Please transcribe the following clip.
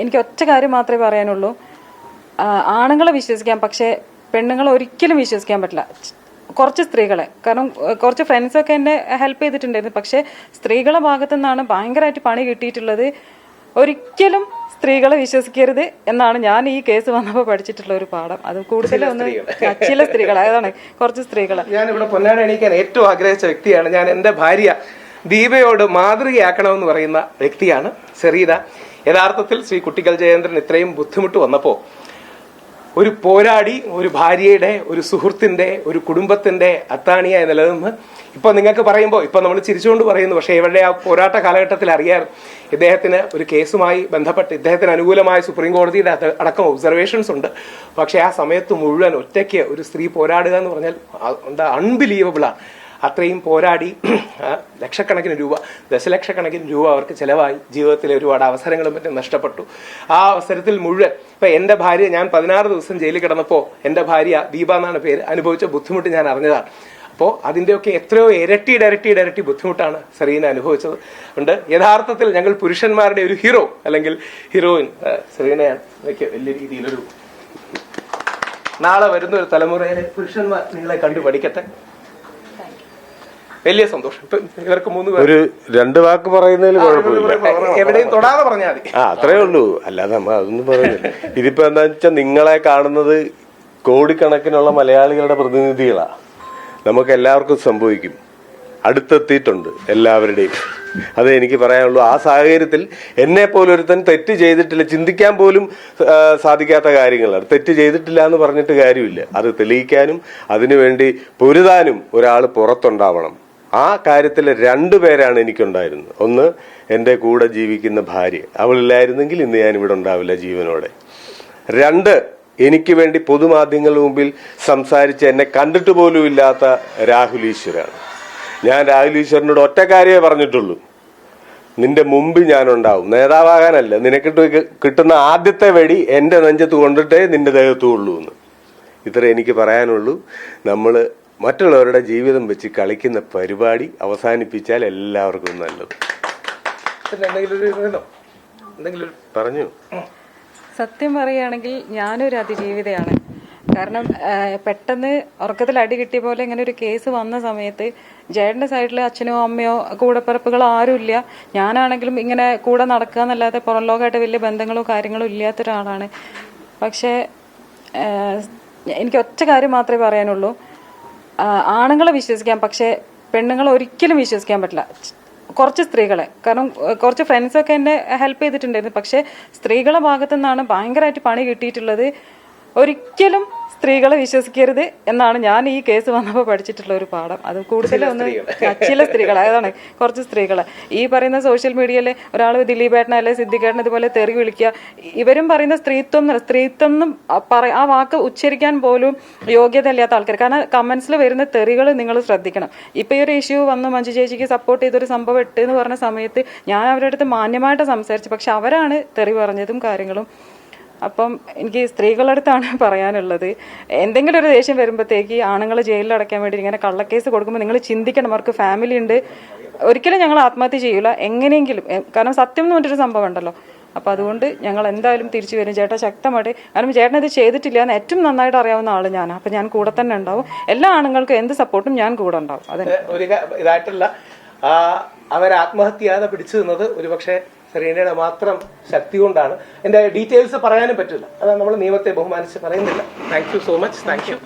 എനിക്ക് ഒറ്റ കാര്യം മാത്രമേ പറയാനുള്ളൂ. ആണുങ്ങളെ വിശ്വസിക്കാം പക്ഷേ പെണ്ണുങ്ങളെ ഒരിക്കലും വിശ്വസിക്കാൻ പറ്റില്ല. കുറച്ച് സ്ത്രീകളെ. കാരണം കുറച്ച് ഫ്രണ്ട്സൊക്കെ എന്നെ ഹെൽപ്പ് ചെയ്തിട്ടുണ്ടായിരുന്നു. പക്ഷേ സ്ത്രീകളെ ഭാഗത്തു നിന്നാണ് ഭയങ്കരമായിട്ട് പണി കിട്ടിയിട്ടുള്ളത്. ഒരിക്കലും സ്ത്രീകളെ വിശ്വസിക്കരുത് എന്നാണ് ഞാൻ ഈ കേസ് വന്നപ്പോൾ പഠിച്ചിട്ടുള്ള ഒരു പാഠം. അത് കൂടുതലും ചില സ്ത്രീകൾ അതാണ് കുറച്ച് സ്ത്രീകൾ ഞാൻ ഇവിടെ പൊന്നാട എണീക്കാൻ ഏറ്റവും ആഗ്രഹിച്ച വ്യക്തിയാണ്. ഞാൻ എന്റെ ഭാര്യ ദീപയോട് മാതൃകയാക്കണമെന്ന് പറയുന്ന വ്യക്തിയാണ് സെറീന യഥാർത്ഥത്തിൽ ശ്രീ കുട്ടിക്കൽ ജയേന്ദ്രൻ ഇത്രയും ബുദ്ധിമുട്ട് വന്നപ്പോൾ ഒരു പോരാടി ഒരു ഭാര്യയുടെ ഒരു സുഹൃത്തിന്റെ ഒരു കുടുംബത്തിന്റെ അത്താണിയായി നിലനിന്ന് ഇപ്പൊ നിങ്ങൾക്ക് പറയുമ്പോൾ ഇപ്പൊ നമ്മൾ ചിരിച്ചുകൊണ്ട് പറയുന്നു പക്ഷേ ഇവരുടെ ആ പോരാട്ട കാലഘട്ടത്തിൽ അറിയാൻ ഇദ്ദേഹത്തിന് ഒരു കേസുമായി ബന്ധപ്പെട്ട് ഇദ്ദേഹത്തിന് അനുകൂലമായ സുപ്രീം കോടതിയുടെ അടക്കം ഒബ്സർവേഷൻസ് ഉണ്ട്. പക്ഷേ ആ സമയത്ത് മുഴുവൻ ഒറ്റയ്ക്ക് ഒരു സ്ത്രീ പോരാടുക എന്ന് പറഞ്ഞാൽ എന്താ അൺബിലീവബിൾ ആണ് അത്രയും പോരാടി ലക്ഷക്കണക്കിന് രൂപ ദശലക്ഷക്കണക്കിന് രൂപ അവർക്ക് ചിലവായി. ജീവിതത്തിലെ ഒരുപാട് അവസരങ്ങളും മറ്റും നഷ്ടപ്പെട്ടു. ആ അവസരത്തിൽ മുഴുവൻ ഇപ്പൊ എന്റെ ഭാര്യ ഞാൻ പതിനാറ് ദിവസം ജയിലിൽ കിടന്നപ്പോൾ എന്റെ ഭാര്യ ദീപ എന്നാണ് പേര് അനുഭവിച്ച ബുദ്ധിമുട്ട് ഞാൻ അറിഞ്ഞതാണ്. അപ്പോൾ അതിന്റെയൊക്കെ എത്രയോ ഇരട്ടി ഇരട്ടി ഇരട്ടി ബുദ്ധിമുട്ടാണ് സെറീന അനുഭവിച്ചത്. ഉണ്ട്. യഥാർത്ഥത്തിൽ ഞങ്ങൾ പുരുഷന്മാരുടെ ഒരു ഹീറോ അല്ലെങ്കിൽ ഹീറോയിൻ സെറീനയാണ് എനിക്ക് വലിയ രീതിയിലൊരു നാളെ വരുന്ന ഒരു തലമുറയിലെ പുരുഷന്മാർ നിങ്ങളെ കണ്ടു പഠിക്കട്ടെ. വലിയ സന്തോഷം. ഇപ്പൊ ഇവർക്ക് മൂന്ന് പേർ. ഒരു രണ്ട് വാക്ക് പറയുന്നതിൽ കുഴപ്പമില്ല. എവിടെയും തൊടാതെ പറഞ്ഞാൽ മതി. ആ അത്രേ ഉള്ളൂ. അല്ലാതെ നമ്മൾ അതൊന്നും പറയുന്നില്ല. ഇതിപ്പോ എന്താ വെച്ചാൽ നിങ്ങളെ കാണുന്നത് കോടിക്കണക്കിനുള്ള മലയാളികളുടെ പ്രതിനിധികളാ. നമുക്ക് എല്ലാവർക്കും സംഭവിക്കും. അടുത്തെത്തിയിട്ടുണ്ട് എല്ലാവരുടെയും. അത് എനിക്ക് പറയാനുള്ളൂ ആ സാഹചര്യത്തിൽ എന്നെ പോലെ ഒരുത്തൻ തെറ്റ് ചെയ്തിട്ടില്ല. ചിന്തിക്കാൻ പോലും സാധിക്കാത്ത കാര്യങ്ങളാണ്. തെറ്റ് ചെയ്തിട്ടില്ല എന്ന് പറഞ്ഞിട്ട് കാര്യമില്ല. അത് തെളിയിക്കാനും അതിനുവേണ്ടി പൊരുതാനും ഒരാൾ പുറത്തുണ്ടാവണം. ആ കാര്യത്തിൽ രണ്ടു പേരാണ് എനിക്കുണ്ടായിരുന്നത്. ഒന്ന് എന്റെ കൂടെ ജീവിക്കുന്ന ഭാര്യ. അവളില്ലായിരുന്നെങ്കിൽ ഇന്ന് ഞാൻ ഇവിടെ ഉണ്ടാവില്ല ജീവനോടെ. രണ്ട് എനിക്ക് വേണ്ടി പൊതുമാധ്യമങ്ങളുടെ മുമ്പിൽ സംസാരിച്ച് എന്നെ കണ്ടിട്ട് പോലും ഇല്ലാത്ത രാഹുൽ ഈശ്വരാണ്. ഞാൻ രാഹുൽ ഈശ്വരനോട് ഒറ്റ കാര്യമേ പറഞ്ഞിട്ടുള്ളൂ. നിന്റെ മുമ്പിൽ ഞാനുണ്ടാവും. നേതാവാകാനല്ല. നിനക്കിട്ട് കിട്ടുന്ന ആദ്യത്തെ വെടി എന്റെ നെഞ്ചത്ത് കൊണ്ടിട്ടേ നിന്റെ ദേഹത്തുള്ളൂ എന്ന് ഇത്ര എനിക്ക് പറയാനുള്ളൂ. നമ്മൾ മറ്റുള്ളവരുടെ ജീവിതം വെച്ച് കളിക്കുന്ന പരിപാടി അവസാനിപ്പിച്ചാൽ എല്ലാവർക്കും നല്ലത്. പിന്നെ എന്തെങ്കിലും ഒരു എന്തെങ്കിലും പറഞ്ഞു. സത്യം പറയുകയാണെങ്കിൽ ഞാനൊരു അതിജീവിതയാണ്. കാരണം പെട്ടെന്ന് ഉറക്കത്തിൽ അടി കിട്ടിയ പോലെ ഇങ്ങനെ ഒരു കേസ് വന്ന സമയത്ത് ജയന്റെ സൈഡിൽ അച്ഛനോ അമ്മയോ കൂടപ്പിറപ്പുകളോ ആരുമില്ല ഞാനാണെങ്കിലും ഇങ്ങനെ കൂടെ നടക്കുക എന്നല്ലാതെ പുറം ലോകമായിട്ട് വലിയ ബന്ധങ്ങളോ കാര്യങ്ങളോ ഇല്ലാത്ത ഒരാളാണ് പക്ഷേ എനിക്ക് ഒറ്റ കാര്യം മാത്രമേ പറയാനുള്ളൂ. ആണുങ്ങളെ വിശ്വസിക്കാം പക്ഷേ പെണ്ണുങ്ങളെ ഒരിക്കലും വിശ്വസിക്കാൻ പറ്റില്ല. കുറച്ച് സ്ത്രീകളെ. കാരണം കുറച്ച് ഫ്രണ്ട്സൊക്കെ എന്നെ ഹെൽപ്പ് ചെയ്തിട്ടുണ്ടായിരുന്നു. പക്ഷേ സ്ത്രീകളെ ഭാഗത്തു നിന്നാണ് ഭയങ്കരമായിട്ട് പണി കിട്ടിയിട്ടുള്ളത്. ഒരിക്കലും സ്ത്രീകളെ വിശ്വസിക്കരുത് എന്നാണ് ഞാൻ ഈ കേസ് വന്നപ്പോൾ പഠിച്ചിട്ടുള്ള ഒരു പാഠം. അത് കൂടുതലും ചില സ്ത്രീകൾ അതാണ് കുറച്ച് സ്ത്രീകൾ ഈ പറയുന്ന സോഷ്യൽ മീഡിയയിൽ ഒരാൾ ദിലീപേട്ടനെ അല്ലെ സിദ്ധിക്കേട്ടൻ ഇതുപോലെ തെറി വിളിക്കുക. ഇവരും പറയുന്ന സ്ത്രീത്വം സ്ത്രീത്വം എന്നും പറ ആ വാക്ക് ഉച്ചരിക്കാൻ പോലും യോഗ്യത ഇല്ലാത്ത ആൾക്കാർ കാരണം കമൻസിൽ വരുന്ന തെറികൾ നിങ്ങൾ ശ്രദ്ധിക്കണം. ഇപ്പം ഈ ഒരു ഇഷ്യൂ വന്ന്. മഞ്ജു ചേച്ചിക്ക് സപ്പോർട്ട് ചെയ്തൊരു സംഭവം ഇട്ട് എന്ന് പറഞ്ഞ സമയത്ത് ഞാൻ അവരുടെ അടുത്ത് മാന്യമായിട്ട് സംസാരിച്ചു. പക്ഷെ അവരാണ് തെറി പറഞ്ഞതും കാര്യങ്ങളും അപ്പം എനിക്ക് സ്ത്രീകളുടെ അടുത്താണ് പറയാനുള്ളത്. എന്തെങ്കിലും ഒരു ദേഷ്യം വരുമ്പോഴത്തേക്ക് ആണുങ്ങളെ ജയിലിൽ അടയ്ക്കാൻ വേണ്ടി ഇങ്ങനെ കള്ളക്കേസ് കൊടുക്കുമ്പോൾ നിങ്ങൾ ചിന്തിക്കണം അവർക്ക് ഫാമിലി ഉണ്ട്. ഒരിക്കലും ഞങ്ങൾ ആത്മഹത്യ ചെയ്യില്ല എങ്ങനെയെങ്കിലും കാരണം സത്യം എന്ന് പറഞ്ഞൊരു സംഭവം ഉണ്ടല്ലോ. അപ്പോൾ അതുകൊണ്ട് ഞങ്ങൾ എന്തായാലും തിരിച്ചു വരും. ചേട്ടാ ശക്തമായിട്ട് കാരണം ചേട്ടൻ ഇത് ചെയ്തിട്ടില്ല എന്ന് ഏറ്റവും നന്നായിട്ട് അറിയാവുന്ന ആൾ ഞാൻ അപ്പം ഞാൻ കൂടെ തന്നെ ഉണ്ടാവും. എല്ലാ ആണുങ്ങൾക്കും എന്ത് സപ്പോർട്ടും ഞാൻ കൂടെ ഉണ്ടാവും. അതെ ഒരു ഇതായിട്ടുള്ള ആത്മഹത്യ ചെയ്യാതെ പിടിച്ചു നിന്നത് ഒരുപക്ഷെ സെറീനയുടെ മാത്രം ശക്തി കൊണ്ടാണ്. എന്റെ ഡീറ്റെയിൽസ് പറയാനും പറ്റില്ല. അതാണ് നമ്മൾ നിയമത്തെ ബഹുമാനിച്ച് പറയുന്നില്ല. Thank you so much thank you